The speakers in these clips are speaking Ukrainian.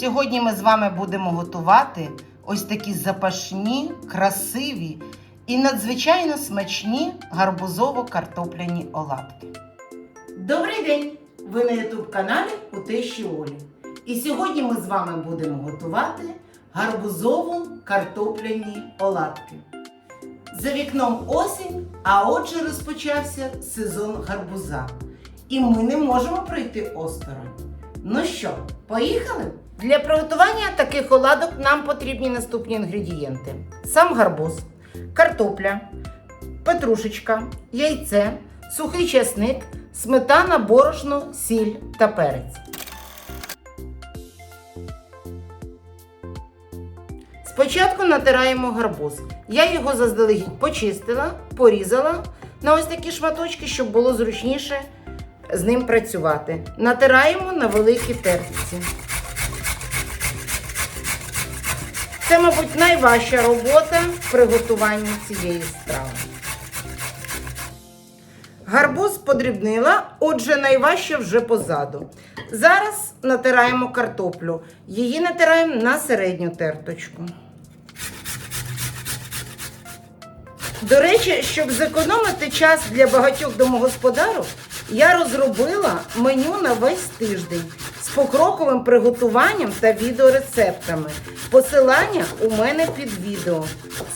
Сьогодні ми з вами будемо готувати ось такі запашні, красиві і надзвичайно смачні гарбузово-картопляні оладки. Добрий день! Ви на youtube каналі у Тещі Олі. І сьогодні ми з вами будемо готувати гарбузово-картопляні оладки. За вікном осінь, а отже розпочався сезон гарбуза. І ми не можемо пройти осторонь. Ну що, поїхали? Для приготування таких оладок нам потрібні наступні інгредієнти: сам гарбуз, картопля, петрушечка, яйце, сухий чесник, сметана, борошно, сіль та перець. Спочатку натираємо гарбуз. Я його заздалегідь почистила, порізала на ось такі шматочки, щоб було зручніше з ним працювати. Натираємо на великій терці. Це, мабуть, найважча робота в приготуванні цієї страви. Гарбуз подрібнила, отже, найважче вже позаду. Зараз натираємо картоплю. Її натираємо на середню терточку. До речі, щоб зекономити час для багатьох домогосподарів, я розробила меню на весь тиждень покроковим приготуванням та відеорецептами. Посилання у мене під відео.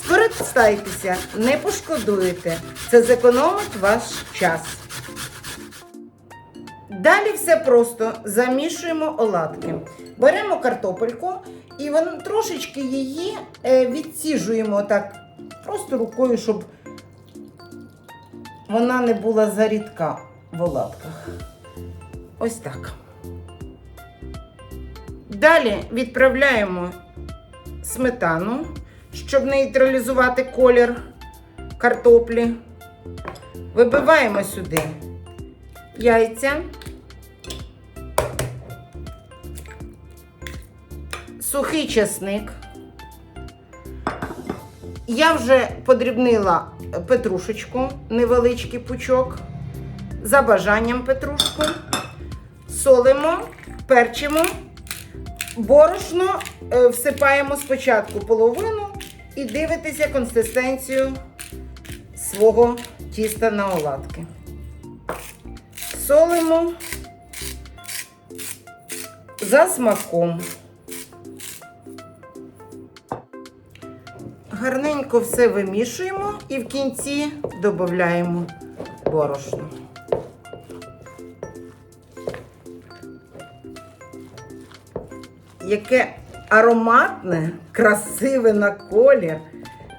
Скористайтеся, не пошкодуєте. Це зекономить ваш час. Далі все просто замішуємо оладки. Беремо картопельку і трошечки її е, відсіжуємо так, просто рукою, щоб вона не була зарідка в оладках. Ось так. Далі відправляємо сметану, щоб нейтралізувати колір картоплі. Вибиваємо сюди яйця, сухий чесник. Я вже подрібнила петрушечку, невеличкий пучок, за бажанням петрушку. Солимо, перчимо, борошно е, всипаємо спочатку половину і дивитеся консистенцію свого тіста на оладки. Солимо за смаком. Гарненько все вимішуємо і в кінці додаємо борошно. Яке ароматне, красиве на колір.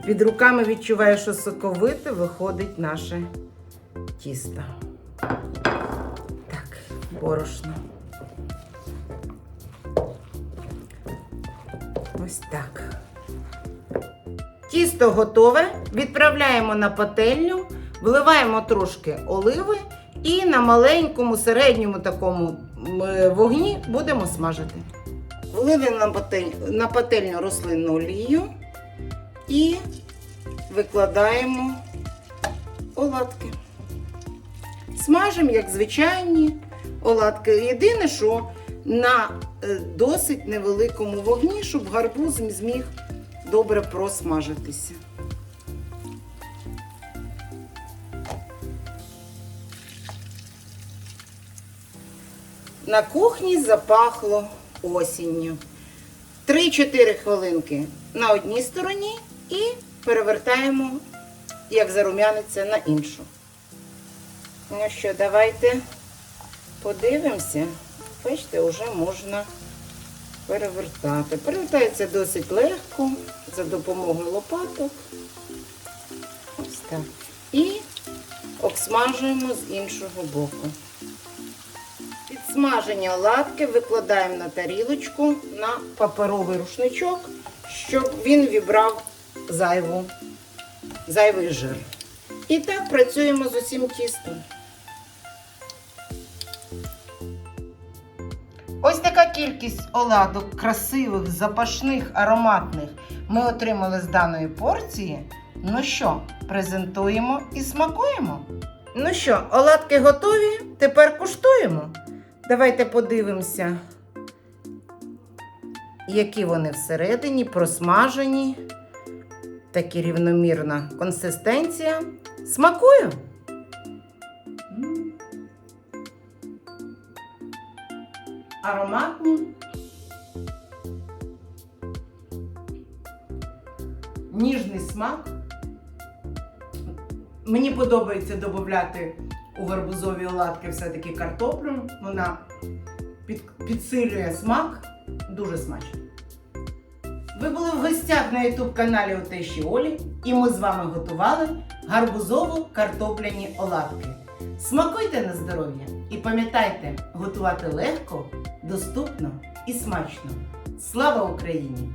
Під руками відчуваю, що соковите виходить наше тісто. Так, борошно. Ось так. Тісто готове. Відправляємо на пательню, вливаємо трошки оливи і на маленькому середньому такому е, вогні будемо смажити. Влили на пательню, на пательню рослинну олію і викладаємо оладки. Смажимо, як звичайні оладки. Єдине, що на е, досить невеликому вогні, щоб гарбуз зміг добре просмажитися. На кухні запахло осінню. 3-4 хвилинки на одній стороні і перевертаємо, як зарум'яниться, на іншу. Ну що, давайте подивимося. Бачите, вже можна перевертати. Перевертається досить легко за допомогою лопаток. Ось так. І обсмажуємо з іншого боку. Підсмажені оладки викладаємо на тарілочку на паперовий рушничок, щоб він вібрав зайву, зайвий жир. І так працюємо з усім тістом. Ось така кількість оладок, красивих, запашних, ароматних ми отримали з даної порції. Ну що, презентуємо і смакуємо? Ну що, оладки готові? Тепер куштуємо. Давайте подивимося які вони всередині, просмажені. Такі рівномірна консистенція. Смакую. Ароматні. Ніжний смак. Мені подобається додати у гарбузові оладки все-таки картоплю. Вона під, підсилює смак. Дуже смачно. Ви були в гостях на youtube каналі у Тещі Олі, і ми з вами готували гарбузово-картопляні оладки. Смакуйте на здоров'я і пам'ятайте, готувати легко, доступно і смачно. Слава Україні!